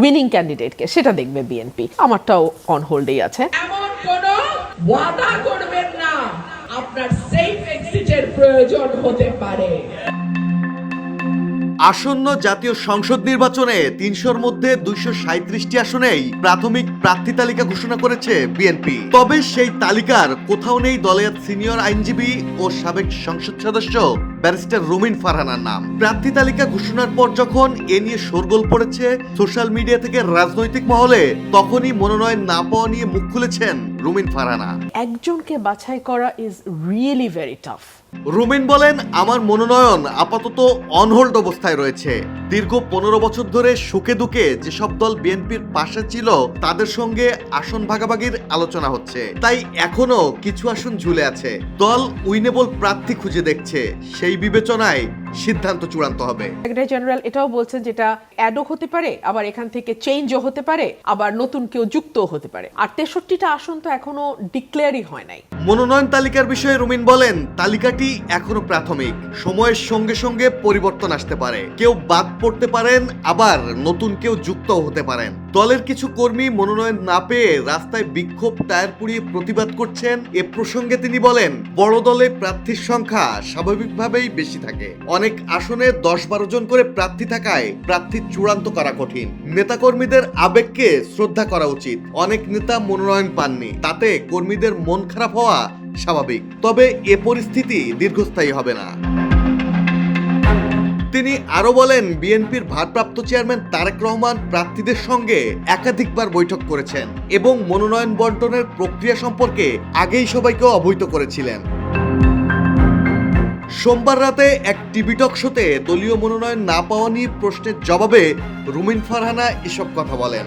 Winning ক্যান্ডিডেটকে সেটা দেখবে BNP আমারটাও অন হোল্ডেই আছে। এমন কোন ওয়াদা করবেন না। আপনার সেফ এক্সিটের প্রয়োজন হতে পারে। আসন্ন জাতীয় সংসদ নির্বাচনে তিনশোর মধ্যে দুইশো সাঁত্রিশটি আসনেই প্রাথমিক প্রার্থী তালিকা ঘোষণা করেছে বিএনপি তবে সেই তালিকার কোথাও নেই দলের সিনিয়র আইনজীবী ও সাবেক সংসদ সদস্য ব্যারিস্টার রোমিন ফারহানার নাম। প্রার্থী তালিকা ঘোষণার পর যখন এ নিয়ে শোরগোল পড়েছে সোশ্যাল মিডিয়া থেকে রাজনৈতিক মহলে, তখনই মনোনয়ন না পাওয়া নিয়ে মুখ খুলেছেন রুমিন ফারহানা একজনকে বাছাই করা is really very tough Rumin বলেন আমার মনোনয়ন আপাতত অনহোল্ড অবস্থায় রয়েছে। দীর্ঘ পনেরো বছর ধরে সুখে দুঃখে যেসব দল বিএনপির পাশে ছিল তাদের সঙ্গে আসন ভাগাভাগির আলোচনা হচ্ছে। তাই এখনও কিছু আসন ঝুলে আছে। দল উইনেবল প্রার্থী খুঁজে দেখছে। সেই বিবেচনায় সিদ্ধান্ত চূড়ান্ত হবে। সেক্রেটারি জেনারেল এটাও বলছেন যেটা অ্যাডও হতে পারে আবার এখান থেকে চেঞ্জও হতে পারে আবার নতুন কেউ যুক্তও হতে পারে। আর তেষট্টিটা আসন তো এখনও ডিক্লেয়ারই হয় নাই। মনোনয়ন তালিকার বিষয়ে রুমিন বলেন তালিকাটি এখনও প্রাথমিক। সময়ের সঙ্গে সঙ্গে পরিবর্তন আসতে পারে। কেউ বাদ পড়তে পারেন আবার নতুন কেউ যুক্ত হতে পারেন। দলের কিছু কর্মী মনোনয়ন না পেয়ে রাস্তায় বিক্ষোভ টায়ার পুড়িয়ে প্রতিবাদ করছেন। এ প্রসঙ্গে তিনি বলেন, বড় দলে প্রার্থীর সংখ্যা স্বাভাবিকভাবেই বেশি থাকে। অনেক আসনে দশ বারো জন করে প্রার্থী থাকায় প্রার্থী চূড়ান্ত করা কঠিন। নেতাকর্মীদের আবেগকে শ্রদ্ধা করা উচিত। অনেক নেতা মনোনয়ন পাননি। তাতে কর্মীদের মন খারাপ হওয়া স্বাভাবিক। তবে এ পরিস্থিতি দীর্ঘস্থায়ী হবে না। তিনি আরও বলেন, বিএনপির ভারপ্রাপ্ত চেয়ারম্যান তারেক রহমান প্রার্থীদের সঙ্গে একাধিকবার বৈঠক করেছেন এবং মনোনয়ন বন্টনের প্রক্রিয়া সম্পর্কে আগেই সবাইকে অবহিত করেছিলেন। সোমবার রাতে এক টিভি টক শোতে দলীয় মনোনয়ন না পাওয়া নিয়ে প্রশ্নের জবাবে রুমিন ফারহানা এসব কথা বলেন।